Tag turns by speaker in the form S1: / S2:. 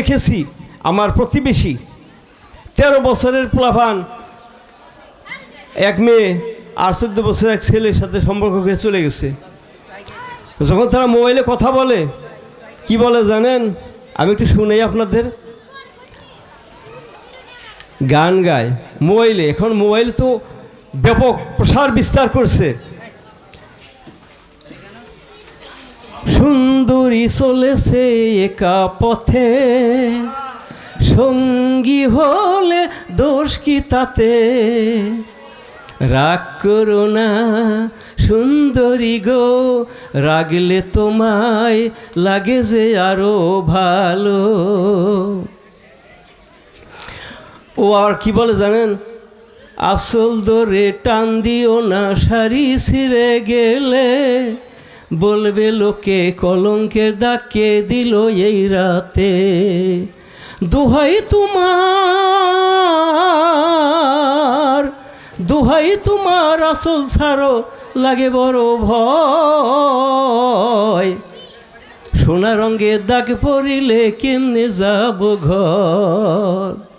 S1: দেখেছি আমার প্রতিবেশী, তেরো বছরের প্লাভান এক মেয়ে আর চোদ্দ বছরের এক ছেলের সাথে সম্পর্ক করে চলে গেছে। যখন তারা মোবাইলে কথা বলে, কি বলে জানেন? আমি একটু শুনেই আপনাদের। গান গায়, মোবাইলে, এখন মোবাইল তো ব্যাপক প্রসার বিস্তার করছে। সুন্দরী চলেছে একা পথে। সঙ্গী হলে দোষ কি তাতে? রাগ করো না, সুন্দরী গো, রাগলে তোমায় লাগে যে আরও ভালো। ও আর কি বলে জানেন? আসল দরে টান দিও না, শাড়ি ছিঁড়ে গেলে বলবে লোকে, কলঙ্কের দাগকে দিল এই রাতে, দোহাই তোমার দোহাই তোমার আসল ছাড়ো লাগে বড় ভয়। সোনা রঙের দাগ পড়িলে কেমনে যাব ঘর?